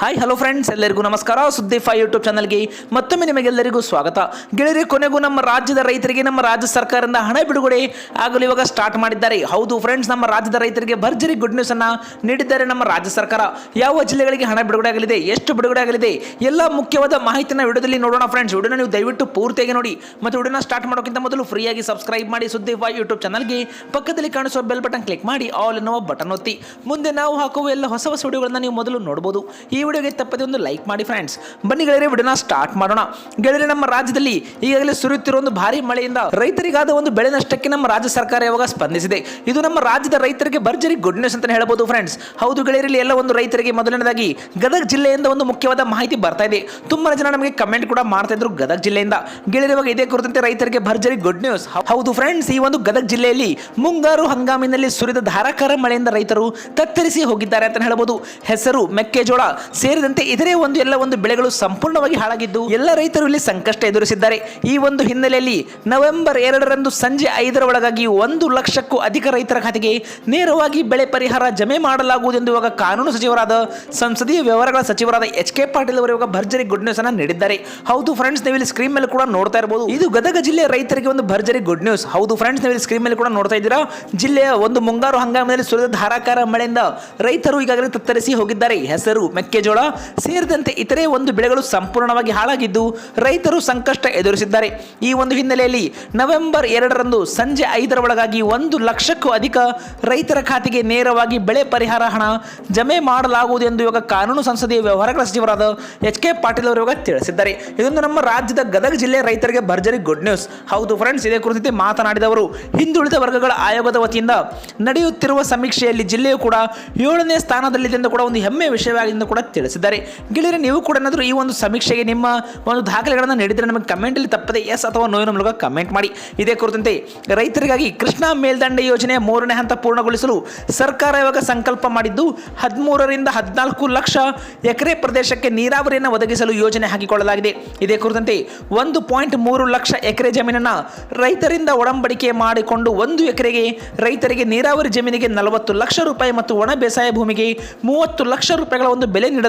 Hi hello friends ಎಲ್ಲರಿಗೂ ನಮಸ್ಕಾರ. ಸುದ್ದಿ ಫೈ ಯೂಟ್ಯೂಬ್ ಚಾನಲ್ಗೆ ಮತ್ತೊಮ್ಮೆ ನಿಮಗೆಲ್ಲರಿಗೂ ಸ್ವಾಗತ. ಗೆಳೆಯರಿ, ಕೊನೆಗೂ ನಮ್ಮ ರಾಜ್ಯದ ರೈತರಿಗೆ, ನಮ್ಮ ರಾಜ್ಯ ಸರ್ಕಾರದಿಂದ ಹಣ ಬಿಡುಗಡೆ ಆಗಲು ಇವಾಗ ಸ್ಟಾರ್ಟ್ ಮಾಡಿದ್ದಾರೆ. ಹೌದು ಫ್ರೆಂಡ್ಸ್ ನಮ್ಮ ರಾಜ್ಯದ ರೈತರಿಗೆ ಭರ್ಜರಿ ಗುಡ್ ನ್ಯೂಸ್ ಅನ್ನ ನೀಡಿದ್ದಾರೆ ನಮ್ಮ ರಾಜ್ಯ ಸರ್ಕಾರ. ಯಾವ ಜಿಲ್ಲೆಗಳಿಗೆ ಹಣ ಬಿಡುಗಡೆ ಆಗಲಿದೆ? ಎಷ್ಟು ಬಿಡುಗಡೆ ಆಗಲಿದೆ? ಎಲ್ಲ ಮುಖ್ಯವಾದ ಮಾಹಿತಿನ ವಿಡಿಯೋದಲ್ಲಿ ನೋಡೋಣ ಫ್ರೆಂಡ್ಸ್ ವಿಡಿಯೋನ ನೀವು ದಯವಿಟ್ಟು ಪೂರ್ತಿಯಾಗಿ ನೋಡಿ. ಮತ್ತು ವಿಡಿಯೋನ ಸ್ಟಾರ್ಟ್ ಮಾಡೋಕ್ಕಿಂತ ಮೊದಲು ಫ್ರೀಯಾಗಿ ಸಬ್ಸ್ಕ್ರೈಬ್ ಮಾಡಿ ಸುದ್ದಿ ಫೈ ಯೂಟ್ಯೂಬ್ ಚಾನಲ್ಗೆ ಪಕ್ಕದಲ್ಲಿ ಕಾಣಿಸುವ ಬೆಲ್ ಬಟನ್ ಕ್ಲಿಕ್ ಮಾಡಿ ಆಲ್ ಎನ್ನುವ ಬಟನ್ ಒತ್ತಿ. ಮುಂದೆ ನಾವು ಹಾಕುವ ಎಲ್ಲ ಹೊಸ ಹೊಸ ವಿಡಿಯೋಗಳನ್ನ ನೀವು ಮೊದಲು ನೋಡಬಹುದು ಈ ವಿಡಿಯೋಗೆ ತಪ್ಪದೆ ಒಂದು ಲೈಕ್ ಮಾಡಿ ಫ್ರೆಂಡ್ಸ್ ಬನ್ನಿ ಗೆಳೆಯರೆ, ವಿಡಿಯೋನ ಸ್ಟಾರ್ಟ್ ಮಾಡೋಣ. ಗೆಳೆಯರೆ, ನಮ್ಮ ರಾಜ್ಯದಲ್ಲಿ ಈಗಾಗಲೇ ಸುರಿಯುತ್ತಿರುವ ಒಂದು ಭಾರಿ ಮಳೆಯಿಂದ ರೈತರಿಗಾದ ಒಂದು ಬೆಳೆ ನಷ್ಟಕ್ಕೆ ನಮ್ಮ ರಾಜ್ಯ ಸರ್ಕಾರ ಯಾವಾಗ ಸ್ಪಂದಿಸಿದೆ? ಇದು ನಮ್ಮ ರಾಜ್ಯದ ರೈತರಿಗೆ ಭರ್ಜರಿ ಗುಡ್ ನ್ಯೂಸ್ ಅಂತ ಹೇಳಬಹುದು ಫ್ರೆಂಡ್ಸ್ ಹೌದು ಗೆಳೆಯರಲ್ಲಿ ಎಲ್ಲ ಒಂದು ರೈತರಿಗೆ ಮೊದಲನೇದಾಗಿ ಗದಗ ಜಿಲ್ಲೆಯಿಂದ ಒಂದು ಮುಖ್ಯವಾದ ಮಾಹಿತಿ ಬರ್ತಾ ಇದೆ. ತುಂಬಾ ಜನ ನಮಗೆ ಕಮೆಂಟ್ ಕೂಡ ಮಾಡ್ತಾ ಇದ್ರು ಗದಗ ಜಿಲ್ಲೆಯಿಂದ. ಗೆಳೆಯರು, ಇವಾಗ ಇದೇ ಕುರಿತಂತೆ ರೈತರಿಗೆ ಭರ್ಜರಿ ಗುಡ್ ನ್ಯೂಸ್ ಹೌದು ಫ್ರೆಂಡ್ಸ್ ಈ ಒಂದು ಗದಗ ಜಿಲ್ಲೆಯಲ್ಲಿ ಮುಂಗಾರು ಹಂಗಾಮಿನಲ್ಲಿ ಸುರಿದ ಧಾರಾಕಾರ ಮಳೆಯಿಂದ ರೈತರು ತತ್ತರಿಸಿ ಹೋಗಿದ್ದಾರೆ ಅಂತ ಹೇಳಬಹುದು ಹೆಸರು ಮೆಕ್ಕೆಜೋಳ ಸೇರಿದಂತೆ ಇದರೇ ಒಂದು ಎಲ್ಲ ಒಂದು ಬೆಳೆಗಳು ಸಂಪೂರ್ಣವಾಗಿ ಹಾಳಾಗಿದ್ದು ಎಲ್ಲ ರೈತರು ಇಲ್ಲಿ ಸಂಕಷ್ಟ ಎದುರಿಸಿದ್ದಾರೆ. ಈ ಒಂದು ಹಿನ್ನೆಲೆಯಲ್ಲಿ ನವೆಂಬರ್ ಎರಡರಂದು ಸಂಜೆ ಐದರ ಒಳಗಾಗಿ ಒಂದು ಲಕ್ಷಕ್ಕೂ ಅಧಿಕ ರೈತರ ಖಾತೆಗೆ ನೇರವಾಗಿ ಬೆಳೆ ಪರಿಹಾರ ಜಮೆ ಮಾಡಲಾಗುವುದು ಎಂದು ಇವಾಗ ಕಾನೂನು ಸಚಿವರಾದ ಸಂಸದೀಯ ವ್ಯವಹಾರಗಳ ಸಚಿವರಾದ ಎಚ್ ಕೆ ಪಾಟೀಲ್ ಅವರು ಇವಾಗ ಭರ್ಜರಿ ಗುಡ್ ನ್ಯೂಸ್ ಅನ್ನ ನೀಡಿದ್ದಾರೆ. ಹೌದು ಫ್ರೆಂಡ್ಸ್ ನೀವು ಇಲ್ಲಿ ಸ್ಕ್ರೀನ್ ಮೇಲೆ ಕೂಡ ನೋಡ್ತಾ ಇರಬಹುದು ಇದು ಗದಗ ಜಿಲ್ಲೆಯ ರೈತರಿಗೆ ಒಂದು ಭರ್ಜರಿ ಗುಡ್ ನ್ಯೂಸ್. ಹೌದು ಫ್ರೆಂಡ್ಸ್ ನೀವು ಇಲ್ಲಿ ಸ್ಕ್ರೀನ್ ಮೇಲೆ ಕೂಡ ನೋಡ್ತಾ ಇದ್ದೀರಾ. ಜಿಲ್ಲೆಯ ಒಂದು ಮುಂಗಾರು ಹಂಗಾಮಿನಲ್ಲಿ ಸುರಿದ ಧಾರಾಕಾರ ಮಳೆಯಿಂದ ರೈತರು ಈಗಾಗಲೇ ತತ್ತರಿಸಿ ಹೋಗಿದ್ದಾರೆ. ಹೆಸರು ಮೆಕ್ಕೆಜೋಳ. ಸೇರಿದಂತೆ ಇತರೆ ಒಂದು ಬೆಳೆಗಳು ಸಂಪೂರ್ಣವಾಗಿ ಹಾಳಾಗಿದ್ದು ರೈತರು ಸಂಕಷ್ಟ ಎದುರಿಸಿದ್ದಾರೆ. ಈ ಒಂದು ಹಿನ್ನೆಲೆಯಲ್ಲಿ ನವೆಂಬರ್ ಎರಡರಂದು ಸಂಜೆ ಐದರ ಒಳಗಾಗಿ ಒಂದು ಲಕ್ಷಕ್ಕೂ ಅಧಿಕ ರೈತರ ಖಾತೆಗೆ ನೇರವಾಗಿ ಬೆಳೆ ಪರಿಹಾರ ಹಣ ಜಮೆ ಮಾಡಲಾಗುವುದು ಎಂದು ಇವಾಗ ಕಾನೂನು ಸಂಸದೀಯ ವ್ಯವಹಾರಗಳ ಸಚಿವರಾದ ಎಚ್ ಕೆ ಪಾಟೀಲ್ ಅವರು ಇವಾಗ ತಿಳಿಸಿದ್ದಾರೆ. ಇದೊಂದು ನಮ್ಮ ರಾಜ್ಯದ ಗದಗ ಜಿಲ್ಲೆ ರೈತರಿಗೆ ಭರ್ಜರಿ ಗುಡ್ ನ್ಯೂಸ್ ಹೌದು ಫ್ರೆಂಡ್ಸ್ ಇದೇ ಕುರಿತಂತೆ ಮಾತನಾಡಿದವರು ಹಿಂದುಳಿದ ವರ್ಗಗಳ ಆಯೋಗದ ವತಿಯಿಂದ ನಡೆಯುತ್ತಿರುವ ಸಮೀಕ್ಷೆಯಲ್ಲಿ ಜಿಲ್ಲೆಯು ಕೂಡ ಏಳನೇ ಸ್ಥಾನದಲ್ಲಿದೆ ಎಂದು ಕೂಡ ಒಂದು ಹೆಮ್ಮೆಯ ವಿಷಯವಾಗಿದೆ ಕೂಡ ತಿಳಿಸಿದ್ದಾರೆ. ಗೆಳೆಯರೆ, ನೀವು ಕೂಡ ಏನಾದರೂ ಈ ಒಂದು ಸಮೀಕ್ಷೆಗೆ ನಿಮ್ಮ ಒಂದು ದಾಖಲೆಗಳನ್ನು ನೀಡಿದರೆ ನಮಗೆ ಕಮೆಂಟಲ್ಲಿ ತಪ್ಪದೆ ಎಸ್ ಅಥವಾ ನೋವಿನ ಮೂಲಕ ಕಮೆಂಟ್ ಮಾಡಿ. ಇದೇ ಕುರಿತಂತೆ, ರೈತರಿಗಾಗಿ ಕೃಷ್ಣಾ ಮೇಲ್ದಂಡೆ ಯೋಜನೆ ಮೂರನೇ ಹಂತ ಪೂರ್ಣಗೊಳಿಸಲು ಸರ್ಕಾರ ಇವಾಗ ಸಂಕಲ್ಪ ಮಾಡಿದ್ದು ಹದಿಮೂರರಿಂದ ಹದಿನಾಲ್ಕು ಲಕ್ಷ ಎಕರೆ ಪ್ರದೇಶಕ್ಕೆ ನೀರಾವರಿಯನ್ನು ಒದಗಿಸಲು ಯೋಜನೆ ಹಾಕಿಕೊಳ್ಳಲಾಗಿದೆ. ಇದೇ ಕುರಿತಂತೆ ಒಂದು ಪಾಯಿಂಟ್ ಮೂರು ಲಕ್ಷ ಎಕರೆ ಜಮೀನನ್ನು ರೈತರಿಂದ ಒಡಂಬಡಿಕೆ ಮಾಡಿಕೊಂಡು ಒಂದು ಎಕರೆಗೆ ರೈತರಿಗೆ ನೀರಾವರಿ ಜಮೀನಿಗೆ ನಲವತ್ತು ಲಕ್ಷ ರೂಪಾಯಿ ಮತ್ತು ಒಣ ಬೇಸಾಯ ಭೂಮಿಗೆ ಮೂವತ್ತು ಲಕ್ಷ ರೂಪಾಯಿಗಳ ಒಂದು ಬೆಲೆ ನೀಡಲು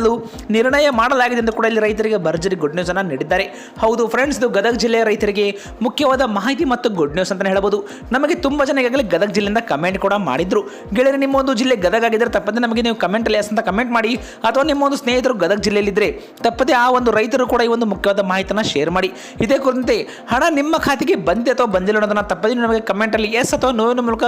ನಿರ್ಣಯ ಮಾಡಲಾಗಿದೆ ಎಂದು ಕೂಡ ಇಲ್ಲಿ ರೈತರಿಗೆ ಭರ್ಜರಿ ಗುಡ್ ನ್ಯೂಸ್ ಅನ್ನು ನೀಡಿದ್ದಾರೆ. ಹೌದು ಫ್ರೆಂಡ್ಸ್ ಇದು ಗದಗ ಜಿಲ್ಲೆಯ ರೈತರಿಗೆ ಮುಖ್ಯವಾದ ಮಾಹಿತಿ ಮತ್ತು ಗುಡ್ ನ್ಯೂಸ್ ಅಂತ ಹೇಳಬಹುದು ನಮಗೆ ತುಂಬಾ ಜನ ಈಗಾಗಲೇ ಗದಗ ಜಿಲ್ಲೆಯಿಂದ ಕಮೆಂಟ್ ಕೂಡ ಮಾಡಿದ್ರು. ಗೆಳೆಯರೆ, ನಿಮ್ಮ ಒಂದು ಜಿಲ್ಲೆ ಗದಗ ಆಗಿದ್ರೆ ತಪ್ಪದೆ ನಮಗೆ ನೀವು ಕಮೆಂಟ್ ಅಲ್ಲಿ ಅಂತ ಕಮೆಂಟ್ ಮಾಡಿ, ಅಥವಾ ನಿಮ್ಮ ಒಂದು ಸ್ನೇಹಿತರು ಗದಗ ಜಿಲ್ಲೆಯಲ್ಲಿದ್ದರೆ ತಪ್ಪದೆ ಆ ಒಂದು ರೈತರು ಕೂಡ ಈ ಒಂದು ಮುಖ್ಯವಾದ ಮಾಹಿತಿಯನ್ನು ಶೇರ್ ಮಾಡಿ. ಇದೇ ಕುರಿತಂತೆ ಹಣ ನಿಮ್ಮ ಖಾತೆಗೆ ಬಂದೆ ಅಥವಾ ಬಂದಿಲ್ಲ ಅನ್ನೋದನ್ನ ತಪ್ಪದೆ ನಮಗೆ ಕಮೆಂಟಲ್ಲಿ ಎಸ್ ಅಥವಾ ನೋವಿನ ಮೂಲಕ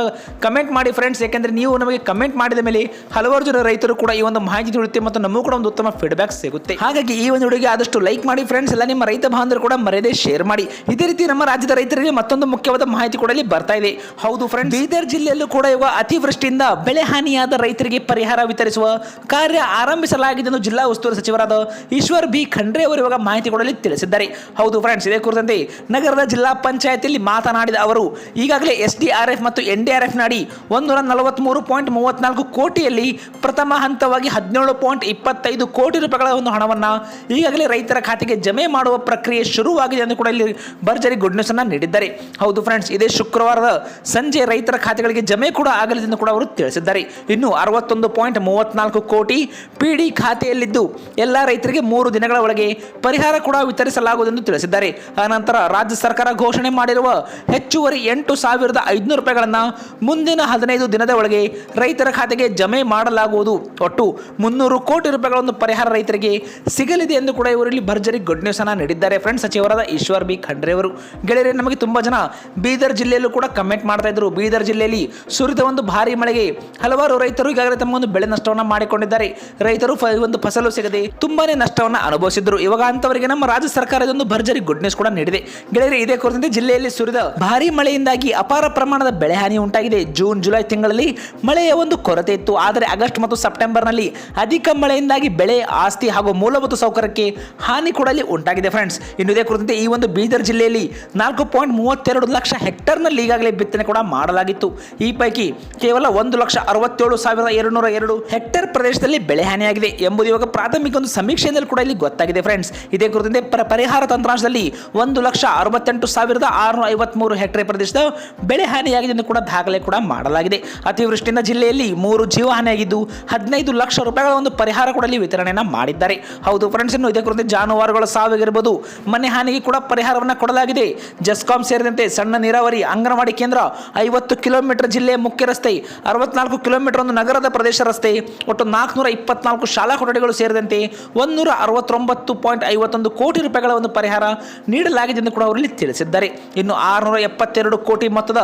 ಕಮೆಂಟ್ ಮಾಡಿ ಫ್ರೆಂಡ್ಸ್ ಯಾಕೆಂದರೆ ನೀವು ನಮಗೆ ಕಮೆಂಟ್ ಮಾಡಿದ ಮೇಲೆ ಹಲವಾರು ಜನ ರೈತರು ಕೂಡ ಈ ಒಂದು ಮಾಹಿತಿ ತಿಳಿಯುತ್ತೆ ಮತ್ತು ನಮಗೂ ಕೂಡ ಒಂದು ಉತ್ತಮ ಫೀಡ್ಬ್ಯಾಕ್ ಸಿಗುತ್ತೆ. ಹಾಗಾಗಿ ಈ ಒಂದು ವಿಡಿಯೋಗೆ ಆದಷ್ಟು ಲೈಕ್ ಮಾಡಿ ಫ್ರೆಂಡ್ಸ್ ಎಲ್ಲ ನಿಮ್ಮ ರೈತ ಬಾಂಧವರು ಕೂಡ ಮರೆಯದೆ ಶೇರ್ ಮಾಡಿ. ಇದೇ ರೀತಿ ನಮ್ಮ ರಾಜ್ಯದ ರೈತರಿಗೆ ಮತ್ತೊಂದು ಮುಖ್ಯವಾದ ಮಾಹಿತಿ ಕೂಡ ಇಲ್ಲಿ ಬರ್ತಾ ಇದೆ. ಹೌದು ಫ್ರೆಂಡ್ಸ್ ಬೀದರ್ ಜಿಲ್ಲೆಯಲ್ಲೂ ಕೂಡ ಇವಾಗ ಅತಿವೃಷ್ಟಿಯಿಂದ ಬೆಳೆ ಹಾನಿಯಾದ ರೈತರಿಗೆ ಪರಿಹಾರ ವಿತರಿಸುವ ಕಾರ್ಯ ಆರಂಭಿಸಲಾಗಿದೆ ಎಂದು ಜಿಲ್ಲಾ ಉಸ್ತುವಾರಿ ಸಚಿವರಾದ ಈಶ್ವರ್ ಬಿ ಖಂಡ್ರೆ ಅವರು ಇವಾಗ ಮಾಹಿತಿ ಕೊಡಲಿ ತಿಳಿಸಿದ್ದಾರೆ. ಹೌದು ಫ್ರೆಂಡ್ಸ್ ಇದೇ ಕುರಿತಂತೆ ನಗರದ ಜಿಲ್ಲಾ ಪಂಚಾಯತಿಯಲ್ಲಿ ಮಾತನಾಡಿದ ಅವರು, ಈಗಾಗಲೇ ಎಸ್ ಡಿ ಆರ್ ಎಫ್ ಮತ್ತು ಎನ್ ಡಿ ಆರ್ ಎಫ್ ನಡಿ ಒಂದೂರ ನಲವತ್ಮೂರು ಪಾಯಿಂಟ್ ಮೂವತ್ನಾಲ್ಕು ಕೋಟಿಯಲ್ಲಿ ಪ್ರಥಮ ಹಂತವಾಗಿ ಹದಿನೇಳು ಪಾಯಿಂಟ್ ಇಪ್ಪತ್ತೈದು ಕೋಟಿ ರೂಪಾಯಿಗಳ ಒಂದು ಹಣವನ್ನು ಈಗಾಗಲೇ ರೈತರ ಖಾತೆಗೆ ಜಮೆ ಮಾಡುವ ಪ್ರಕ್ರಿಯೆ ಶುರುವಾಗಿದೆ ಎಂದು ಕೂಡ ಇಲ್ಲಿ ಭರ್ಜರಿ ಗುಡ್ ನ್ಯೂಸ್ ಅನ್ನ ನೀಡಿದ್ದಾರೆ. ಹೌದು ಫ್ರೆಂಡ್ಸ್ ಇದೇ ಶುಕ್ರವಾರದ ಸಂಜೆ ರೈತರ ಖಾತೆಗಳಿಗೆ ಜಮೆ ಕೂಡ ಆಗಲಿದೆ ಎಂದು ಕೂಡ ಅವರು ತಿಳಿಸಿದ್ದಾರೆ. ಇನ್ನು ಅರವತ್ತೊಂದು ಪಾಯಿಂಟ್ ಮೂವತ್ನಾಲ್ಕು ಕೋಟಿ ಪಿಡಿ ಖಾತೆಯಲ್ಲಿದ್ದು ಎಲ್ಲ ರೈತರಿಗೆ ಮೂರು ದಿನಗಳ ಒಳಗೆ ಪರಿಹಾರ ಕೂಡ ವಿತರಿಸಲಾಗುವುದೆಂದು ತಿಳಿಸಿದ್ದಾರೆ. ಆನಂತರ ರಾಜ್ಯ ಸರ್ಕಾರ ಘೋಷಣೆ ಮಾಡಿರುವ ಹೆಚ್ಚುವರಿ ಎಂಟು ಸಾವಿರದ ಐದುನೂರು ರೂಪಾಯಿಗಳನ್ನು ಮುಂದಿನ ಹದಿನೈದು ದಿನದ ಒಳಗೆ ರೈತರ ಖಾತೆಗೆ ಜಮೆ ಮಾಡಲಾಗುವುದು. ಒಟ್ಟು ಮುನ್ನೂರು ಕೋಟಿ ರೂಪಾಯಿಗಳ ಒಂದು ಪರಿಹಾರ ರೈತರಿಗೆ ಸಿಗಲಿದೆ ಎಂದು ಕೂಡ ಇವರಲ್ಲಿ ಭರ್ಜರಿ ಗುಡ್ ನ್ಯೂಸ್ ಅನ್ನ ನೀಡಿದ್ದಾರೆ. ಫ್ರೆಂಡ್ಸ್ ಸಚಿವರಾದ ಈಶ್ವರ್ ಬಿ ಖಂಡ್ರೆ ಅವರು. ಗೆಳೆಯರೆ, ನಮಗೆ ತುಂಬಾ ಜನ ಬೀದರ್ ಜಿಲ್ಲೆಯಲ್ಲೂ ಕೂಡ ಕಮೆಂಟ್ ಮಾಡ್ತಾ ಇದ್ರು. ಬೀದರ್ ಜಿಲ್ಲೆಯಲ್ಲಿ ಸುರಿದ ಒಂದು ಭಾರಿ ಮಳೆಗೆ ಹಲವಾರು ರೈತರು ಈಗಾಗಲೇ ತಮ್ಮ ಒಂದು ಬೆಳೆ ನಷ್ಟವನ್ನು ಮಾಡಿಕೊಂಡಿದ್ದಾರೆ. ರೈತರು ಒಂದು ಫಸಲು ಸಿಗದೆ ತುಂಬಾನೇ ನಷ್ಟವನ್ನು ಅನುಭವಿಸಿದ್ರು. ಇವಾಗ ಅಂತವರಿಗೆ ನಮ್ಮ ರಾಜ್ಯ ಸರ್ಕಾರದ ಒಂದು ಭರ್ಜರಿ ಗುಡ್ ನ್ಯೂಸ್ ಕೂಡ ನೀಡಿದೆ. ಗೆಳೆಯರೆ, ಇದೇ ಕುರಿತಂತೆ ಜಿಲ್ಲೆಯಲ್ಲಿ ಸುರಿದ ಭಾರಿ ಮಳೆಯಿಂದಾಗಿ ಅಪಾರ ಪ್ರಮಾಣದ ಬೆಳೆ ಹಾನಿ ಉಂಟಾಗಿದೆ. ಜೂನ್, ಜುಲೈ ತಿಂಗಳಲ್ಲಿ ಮಳೆಯ ಒಂದು ಕೊರತೆ ಇತ್ತು. ಆದರೆ ಆಗಸ್ಟ್ ಮತ್ತು ಸೆಪ್ಟೆಂಬರ್ನಲ್ಲಿ ಅಧಿಕ ಮಳೆಯಿಂದಾಗಿ ಬೆಳೆ, ಆಸ್ತಿ ಹಾಗೂ ಮೂಲಭೂತ ಸೌಕರ್ಯಕ್ಕೆ ಹಾನಿ ಕೂಡ ಉಂಟಾಗಿದೆ ಫ್ರೆಂಡ್ಸ್ ಇನ್ನು ಇದೇ ಕುರಿತಂತೆ ಈ ಒಂದು ಬೀದರ್ ಜಿಲ್ಲೆಯಲ್ಲಿ ನಾಲ್ಕು ಪಾಯಿಂಟ್ ಮೂವತ್ತೆರಡು ಲಕ್ಷ ಹೆಕ್ಟರ್ನಲ್ಲಿ ಈಗಾಗಲೇ ಬಿತ್ತನೆ ಕೂಡ ಮಾಡಲಾಗಿತ್ತು. ಈ ಪೈಕಿ ಕೇವಲ ಒಂದು ಲಕ್ಷ ಅರವತ್ತೇಳು ಸಾವಿರದ ಎರಡುನೂರ ಎರಡು ಹೆಕ್ಟೇರ್ ಪ್ರದೇಶದಲ್ಲಿ ಬೆಳೆ ಹಾನಿಯಾಗಿದೆ ಎಂಬುದು ಇವಾಗ ಪ್ರಾಥಮಿಕ ಒಂದು ಸಮೀಕ್ಷೆಯಲ್ಲಿ ಕೂಡ ಇಲ್ಲಿ ಗೊತ್ತಾಗಿದೆ ಫ್ರೆಂಡ್ಸ್ ಇದೇ ಕುರಿತಂತೆ ಪರ- ಪರಿಹಾರ ತಂತ್ರಾಂಶದಲ್ಲಿ ಒಂದು ಲಕ್ಷ ಅರವತ್ತೆಂಟು ಸಾವಿರದ ಆರುನೂರ ಐವತ್ಮೂರು ಹೆಕ್ಟೇರ್ ಪ್ರದೇಶದ ಬೆಳೆ ಹಾನಿಯಾಗಿದೆ ಎಂದು ಕೂಡ ದಾಖಲೆ ಕೂಡ ಮಾಡಲಾಗಿದೆ. ಅತಿವೃಷ್ಟಿಯಿಂದ ಜಿಲ್ಲೆಯಲ್ಲಿ ಮೂರು ಜೀವ ಹಾನಿಯಾಗಿದ್ದು ಹದಿನೈದು ಲಕ್ಷ ರೂಪಾಯಿಗಳ ಒಂದು ಪರಿಹಾರ ಕೂಡ ಅಲ್ಲಿ ವಿತರಣೆಯನ್ನ ಮಾಡಿದ್ದಾರೆ. ಹೌದು ಫ್ರೆಂಡ್ಸ್ ಇನ್ನು ಇದೇ ಕುರಿತು ಜಾನುವಾರುಗಳ ಸಾವಿಗಿರ್ಬೋದು ಮನೆ ಹಾನಿಗೆ ಕೂಡ ಪರಿಹಾರವನ್ನು ಕೊಡಲಾಗಿದೆ. ಜಸ್ಕಾಂ ಸೇರಿದಂತೆ ಸಣ್ಣ ನೀರಾವರಿ, ಅಂಗನವಾಡಿ ಕೇಂದ್ರ ಐವತ್ತು ಕಿಲೋಮೀಟರ್ ಜಿಲ್ಲೆಯ ಮುಖ್ಯ ರಸ್ತೆ, ಅರವತ್ನಾಲ್ಕು ಕಿಲೋಮೀಟರ್ ಒಂದು ನಗರದ ಪ್ರದೇಶ ರಸ್ತೆ, ಒಟ್ಟು ನಾಲ್ಕುನೂರ ಇಪ್ಪತ್ನಾಲ್ಕು ಶಾಲಾ ಕೊಠಡಿಗಳು ಸೇರಿದಂತೆ ಒಂದೂರ ಅರವತ್ತೊಂಬತ್ತು ಪಾಯಿಂಟ್ ಐವತ್ತೊಂದು ಕೋಟಿ ರೂಪಾಯಿಗಳ ಒಂದು ಪರಿಹಾರ ನೀಡಲಾಗಿದೆ ಎಂದು ಕೂಡ ಅವರಲ್ಲಿ ತಿಳಿಸಿದ್ದಾರೆ. ಇನ್ನು ಆರುನೂರ ಎಪ್ಪತ್ತೆರಡು ಕೋಟಿ ಮೊತ್ತದ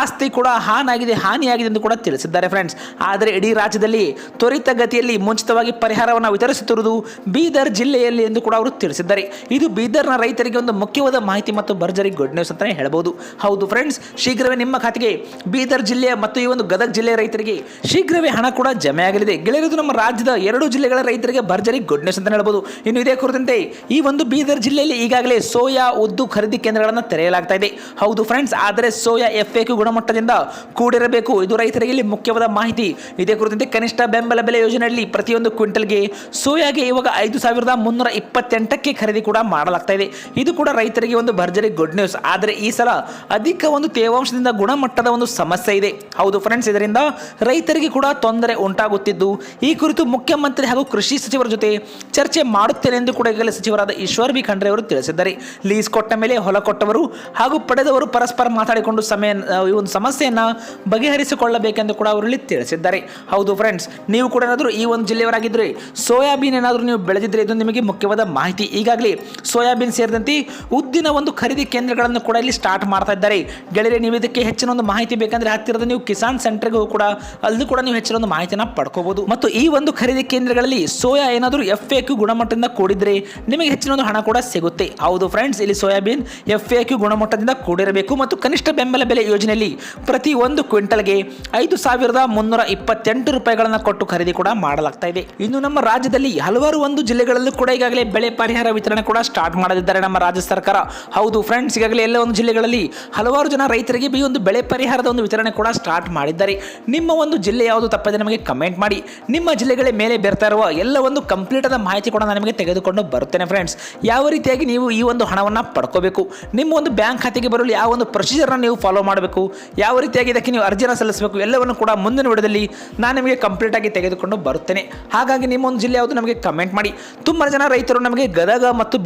ಆಸ್ತಿ ಕೂಡ ಹಾನಾಗಿದೆ, ಹಾನಿಯಾಗಿದೆ ಎಂದು ಕೂಡ ತಿಳಿಸಿದ್ದಾರೆ ಫ್ರೆಂಡ್ಸ್ ಆದರೆ ಇಡೀ ರಾಜ್ಯದಲ್ಲಿ ತ್ವರಿತಗತಿಯಲ್ಲಿ ಮುಂಚಿತವಾಗಿ ಪರಿಹಾರವನ್ನು ವಿತರಿಸುತ್ತಿರುವುದು ಬೀದರ್ ಜಿಲ್ಲೆಯಲ್ಲಿ ಎಂದು ಕೂಡ ಅವರು ತಿಳಿಸಿದ್ದಾರೆ. ಇದು ಬೀದರ್ನ ರೈತರಿಗೆ ಒಂದು ಮುಖ್ಯವಾದ ಮಾಹಿತಿ ಮತ್ತು ಭರ್ಜರಿ ಗುಡ್ ನ್ಯೂಸ್ ಅಂತಲೇ ಹೇಳಬಹುದು ಹೌದು ಫ್ರೆಂಡ್ಸ್ ಶೀಘ್ರವೇ ನಿಮ್ಮ ಖಾತೆಗೆ ಬೀದರ್ ಜಿಲ್ಲೆಯ ಮತ್ತು ಈ ಒಂದು ಗದಗ ಜಿಲ್ಲೆಯ ರೈತರಿಗೆ ಶೀಘ್ರವೇ ಹಣ ಕೂಡ ಜಮೆ ಆಗಲಿದೆ. ಗೆಳೆಯರು ನಮ್ಮ ರಾಜ್ಯದ ಎರಡು ಜಿಲ್ಲೆಗಳ ರೈತರಿಗೆ ಭರ್ಜರಿ ಗುಡ್ ನ್ಯೂಸ್ ಅಂತ ಹೇಳಬಹುದು ಇನ್ನು ಇದೇ ಕುರಿತಂತೆ ಈ ಒಂದು ಬೀದರ್ ಜಿಲ್ಲೆಯಲ್ಲಿ ಈಗಾಗಲೇ ಸೋಯಾ ಉದ್ದು ಖರೀದಿ ಕೇಂದ್ರಗಳನ್ನು ತೆರೆಯಲಾಗ್ತಾ ಇದೆ. ಹೌದು ಫ್ರೆಂಡ್ಸ್ ಆದರೆ ಸೋಯಾ ಎಫ್ ಗುಣಮಟ್ಟದಿಂದ ಕೂಡಿರಬೇಕು. ಇದು ರೈತರಿಗೆ ಇಲ್ಲಿ ಮುಖ್ಯವಾದ ಮಾಹಿತಿ. ಇದೇ ಕುರಿತಂತೆ ಕನಿಷ್ಠ ಬೆಂಬಲ ಬೆಲೆ ಯೋಜನೆಯಲ್ಲಿ ಪ್ರತಿಯೊಂದು ಕ್ವಿಂಟಲ್ಗೆ ಸೋಯಾಗೆ ಇವಾಗ ಐದು ಸಾವಿರದ ಮುನ್ನೂರ ಇಪ್ಪತ್ತೆಂಟಕ್ಕೆ ಖರೀದಿ ಕೂಡ ಮಾಡಲಾಗ್ತಾ ಇದೆ. ಇದು ಕೂಡ ರೈತರಿಗೆ ಒಂದು ಭರ್ಜರಿ ಗುಡ್ ನ್ಯೂಸ್ ಆದರೆ ಈ ಸಲ ಅಧಿಕ ಒಂದು ತೇವಾಂಶದಿಂದ ಗುಣಮಟ್ಟದ ಒಂದು ಸಮಸ್ಯೆ ಇದೆ. ಹೌದು ಫ್ರೆಂಡ್ಸ್ ಇದರಿಂದ ರೈತರಿಗೆ ಕೂಡ ತೊಂದರೆ ಉಂಟಾಗುತ್ತಿದ್ದು. ಈ ಕುರಿತು ಮುಖ್ಯಮಂತ್ರಿ ಹಾಗೂ ಕೃಷಿ ಸಚಿವರ ಜೊತೆ ಚರ್ಚೆ ಮಾಡುತ್ತೇನೆ ಎಂದು ಕೂಡ ಈಗಲೇ ಸಚಿವರಾದ ಈಶ್ವರ್ ಬಿ ಖಂಡ್ರೆ ಅವರು ತಿಳಿಸಿದ್ದಾರೆ. ಲೀಸ್ ಕೊಟ್ಟ ಮೇಲೆ ಹೊಲ ಕೊಟ್ಟವರು ಹಾಗೂ ಪಡೆದವರು ಪರಸ್ಪರ ಮಾತಾಡಿಕೊಂಡು ಸಮಯ, ಈ ಒಂದು ಸಮಸ್ಯೆಯನ್ನು ಬಗೆಹರಿಸಿಕೊಳ್ಳಬೇಕೆಂದು ಕೂಡ ಅವರಲ್ಲಿ ತಿಳಿಸಿದ್ದಾರೆ. ಹೌದು ಫ್ರೆಂಡ್ಸ್ ನೀವು ಕೂಡ ಏನಾದರೂ ಈ ಒಂದು ಜಿಲ್ಲೆಯವರಾಗಿದ್ದರೆ ಸೋಯಾಬೀನ್ ಏನಾದರೂ ನೀವು ಬೆಳೆದಿದ್ದರೆ ಇದು ನಿಮಗೆ ಮುಖ್ಯವಾದ ಮಾಹಿತಿ. ಈಗಾಗಲೇ ಸೋಯಾಬೀನ್ ಸೇರಿದಂತೆ ಉದ್ದಿನ ಒಂದು ಖರೀದಿ ಕೇಂದ್ರಗಳನ್ನು ಕೂಡ ಇಲ್ಲಿ ಸ್ಟಾರ್ಟ್ ಮಾಡ್ತಾ ಇದ್ದಾರೆ. ಗೆಳೆಯರೆ, ನೀವು ಇದಕ್ಕೆ ಹೆಚ್ಚಿನ ಒಂದು ಮಾಹಿತಿ ಬೇಕಂದ್ರೆ ಹತ್ತಿರದ ನೀವು ಕಿಸಾನ್ ಸೆಂಟರ್ಗೂ ಕೂಡ ಅಲ್ಲೂ ಕೂಡ ನೀವು ಹೆಚ್ಚಿನ ಒಂದು ಮಾಹಿತಿನ ಪಡ್ಕೋಬಹುದು. ಮತ್ತು ಈ ಒಂದು ಖರೀದಿ ಕೇಂದ್ರಗಳಲ್ಲಿ ಸೋಯಾ ಏನಾದರೂ ಎಫ್ ಎ ಕ್ಯೂ ಗುಣಮಟ್ಟದಿಂದ ಕೂಡಿದ್ರೆ ನಿಮಗೆ ಹೆಚ್ಚಿನ ಒಂದು ಹಣ ಕೂಡ ಸಿಗುತ್ತೆ. ಹೌದು ಫ್ರೆಂಡ್ಸ್ ಇಲ್ಲಿ ಸೋಯಾಬೀನ್ ಎಫ್ ಎ ಕ್ಯೂ ಗುಣಮಟ್ಟದಿಂದ ಕೂಡಿರಬೇಕು ಮತ್ತು ಕನಿಷ್ಠ ಬೆಂಬಲ ಬೆಲೆ ಯೋಜನೆಯಲ್ಲಿ ಪ್ರತಿ ಒಂದು ಕ್ವಿಂಟಲ್ಗೆ ಐದು ಸಾವಿರದ ಮುನ್ನೂರ ಇಪ್ಪತ್ತೆಂಟು ರೂಪಾಯಿಗಳನ್ನು ಕೊಟ್ಟು ಖರೀದಿ ಕೂಡ ಮಾಡಲಾಗ್ತಾ ಇದೆ. ಇನ್ನು ನಮ್ಮ ರಾಜ್ಯದಲ್ಲಿ ಹಲವಾರು ಒಂದು ಜಿಲ್ಲೆಗಳಲ್ಲೂ ಕೂಡ ಈಗಾಗಲೇ ಬೆಳೆ ಪರಿಹಾರ ವಿತರಣೆ ಕೂಡ ಸ್ಟಾರ್ಟ್ ಮಾಡದಿದ್ದಾರೆ ನಮ್ಮ ರಾಜ್ಯ ಸರ್ಕಾರ. ಹೌದು ಫ್ರೆಂಡ್ಸ್ ಈಗಾಗಲೇ ಎಲ್ಲ ಒಂದು ಜಿಲ್ಲೆಗಳಲ್ಲಿ ಹಲವಾರು ಜನ ರೈತರಿಗೆ ಈ ಒಂದು ಬೆಳೆ ಪರಿಹಾರದ ಒಂದು ವಿತರಣೆ ಕೂಡ ಸ್ಟಾರ್ಟ್ ಮಾಡಿದ್ದಾರೆ. ನಿಮ್ಮ ಒಂದು ಜಿಲ್ಲೆ ಯಾವುದು ತಪ್ಪದೆ ನಮಗೆ ಕಮೆಂಟ್ ಮಾಡಿ. ನಿಮ್ಮ ಜಿಲ್ಲೆಗಳ ಮೇಲೆ ಬೆರ್ತಾ ಇರುವ ಎಲ್ಲ ಒಂದು ಕಂಪ್ಲೀಟ್ ಆದ ಮಾಹಿತಿ ಕೂಡ ನಾನು ನಿಮಗೆ ತೆಗೆದುಕೊಂಡು ಬರುತ್ತೇನೆ ಫ್ರೆಂಡ್ಸ್ ಯಾವ ರೀತಿಯಾಗಿ ನೀವು ಈ ಒಂದು ಹಣವನ್ನು ಪಡ್ಕೋಬೇಕು? ನಿಮ್ಮ ಒಂದು ಬ್ಯಾಂಕ್ ಖಾತೆಗೆ ಬರಲು ಯಾವ ಒಂದು ಪ್ರೊಸೀಜರ್ನ ನೀವು ಫಾಲೋ ಮಾಡಬೇಕು? ಯಾವ ರೀತಿಯಾಗಿ ಇದಕ್ಕೆ ನೀವು ಅರ್ಜಿನ ಸಲ್ಲಿಸಬೇಕು? ಎಲ್ಲವನ್ನು ಕೂಡ ಮುಂದಿನ ವಿಡದಲ್ಲಿ ನಾನು ನಿಮಗೆ ಕಂಪ್ಲೀಟ್ ಆಗಿ ತೆಗೆದುಕೊಂಡು ಬರುತ್ತೇನೆ ಹಾಗಾಗಿ ನಿಮ್ಮ ಒಂದು ಜಿಲ್ಲೆ ಯಾವುದು ನಮಗೆ ಕಮೆಂಟ್ ಮಾಡಿ. ತುಂಬ ಜನ ರೈತರು ನಮಗೆ ಗದಗ ಮತ್ತು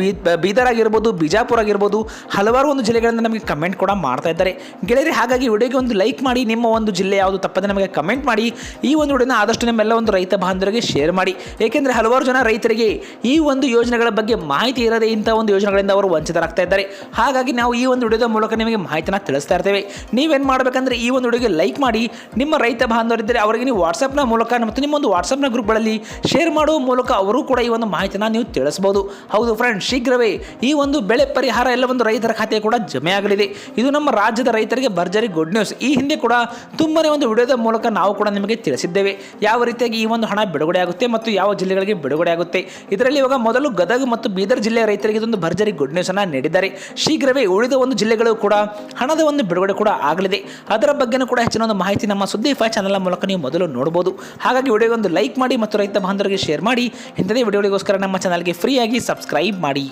ಬೀದರ್ ಆಗಿರ್ಬೋದು ಬಿಜಾಪುರ ಆಗಿರ್ಬೋದು ಹಲವಾರು ಒಂದು ಜಿಲ್ಲೆಗಳಿಂದ ನಮಗೆ ಕಮೆಂಟ್ ಕೂಡ ಮಾಡ್ತಾ ಇದ್ದಾರೆ. ಗೆಳೆಯರಿ, ಹಾಗಾಗಿ ವಿಡಿಯೋಗೆ ಒಂದು ಲೈಕ್ ಮಾಡಿ, ನಿಮ್ಮ ಒಂದು ಜಿಲ್ಲೆ ಯಾವುದು ತಪ್ಪದೆ ನಮಗೆ ಕಮೆಂಟ್ ಮಾಡಿ, ಈ ಒಂದು ವಿಡಿಯೋನ ಆದಷ್ಟು ನಿಮ್ಮೆಲ್ಲ ಒಂದು ರೈತ ಬಾಂಧವರಿಗೆ ಶೇರ್ ಮಾಡಿ. ಏಕೆಂದರೆ ಹಲವಾರು ಜನ ರೈತರಿಗೆ ಈ ಒಂದು ಯೋಜನೆಗಳ ಬಗ್ಗೆ ಮಾಹಿತಿ ಇರದೆ ಇಂಥ ಒಂದು ಯೋಜನೆಗಳಿಂದ ಅವರು ವಂಚಿತರಾಗ್ತಾ ಇದ್ದಾರೆ. ಹಾಗಾಗಿ ನಾವು ಈ ಒಂದು ವಿಡಿಯೋದ ಮೂಲಕ ನಿಮಗೆ ಮಾಹಿತಿನ ತಿಳಿಸ್ತಾ ಇರ್ತೇವೆ. ನೀವೇನು ಮಾಡಬೇಕಂದ್ರೆ ಈ ಒಂದು ವಿಡಿಯೋಗೆ ಲೈಕ್ ಮಾಡಿ, ನಿಮ್ಮ ರೈತ ಬಾಂಧವರಿದ್ದರೆ ಅವರಿಗೆ ನೀವು ವಾಟ್ಸಪ್ನ ಮೂಲಕ ಮತ್ತು ನಿಮ್ಮ ಒಂದು ವಾಟ್ಸಪ್ನ ಗ್ರೂಪ್ಗಳಲ್ಲಿ ಶೇರ್ ಮಾಡುವ ಮೂಲಕ ಅವರು ಕೂಡ ಈ ಒಂದು ಮಾಹಿತಿನ ನೀವು ತಿಳಿಸಬಹುದು. ಹೌದು ಫ್ರೆಂಡ್ ಶೀಘ್ರವೇ ಈ ಒಂದು ಬೆಳೆ ಪರಿಹಾರ ಎಲ್ಲ ಒಂದು ರೈತರ ಖಾತೆ ಕೂಡ ಜಮೆ ಆಗಲಿದೆ. ಇದು ನಮ್ಮ ರಾಜ್ಯದ ರೈತರಿಗೆ ಭರ್ಜರಿ ಗುಡ್ ನ್ಯೂಸ್ ಈ ಹಿಂದೆ ಕೂಡ ತುಂಬನೇ ಒಂದು ವಿಡಿಯೋದ ಮೂಲಕ ನಾವು ಕೂಡ ನಿಮಗೆ ತಿಳಿಸಿದ್ದೇವೆ. ಯಾವ ರೀತಿಯಾಗಿ ಈ ಒಂದು ಹಣ ಬಿಡುಗಡೆ ಆಗುತ್ತೆ ಮತ್ತು ಯಾವ ಜಿಲ್ಲೆಗಳಿಗೆ ಬಿಡುಗಡೆ ಆಗುತ್ತೆ. ಇದರಲ್ಲಿ ಇವಾಗ ಮೊದಲು ಗದಗ ಮತ್ತು ಬೀದರ್ ಜಿಲ್ಲೆಯ ರೈತರಿಗೆ ಇದೊಂದು ಭರ್ಜರಿ ಗುಡ್ ನ್ಯೂಸ್ ಅನ್ನು ನೀಡಿದ್ದಾರೆ. ಶೀಘ್ರವೇ ಉಳಿದ ಒಂದು ಜಿಲ್ಲೆಗಳು ಕೂಡ ಹಣದ ಒಂದು ಬಿಡುಗಡೆ ಕೂಡ ಆಗಲಿದೆ. ಅದರ ಬಗ್ಗೆನೂ ಕೂಡ ಹೆಚ್ಚಿನ ಒಂದು ಮಾಹಿತಿ ನಮ್ಮ ಸುದ್ದಿ ಫೈ ಚಾನಲ್ ಮೂಲಕ ನೀವು ಮೊದಲು ನೋಡಬಹುದು. ಹಾಗಾಗಿ ವಿಡಿಯೋಗೆ ಒಂದು ಲೈಕ್ ಮಾಡಿ ಮತ್ತು ರೈತ ಬಾಂಧವರಿಗೆ ಶೇರ್ ಮಾಡಿ. ಇಂಥದೇ ವಿಡಿಯೋಗಳಿಗೋಸ್ಕರ ನಮ್ಮ ಚಾನಲ್ಗೆ ಫ್ರೀಯಾಗಿ ಸಬ್ಸ್ಕ್ರೈಬ್ ಮಾಡಿ.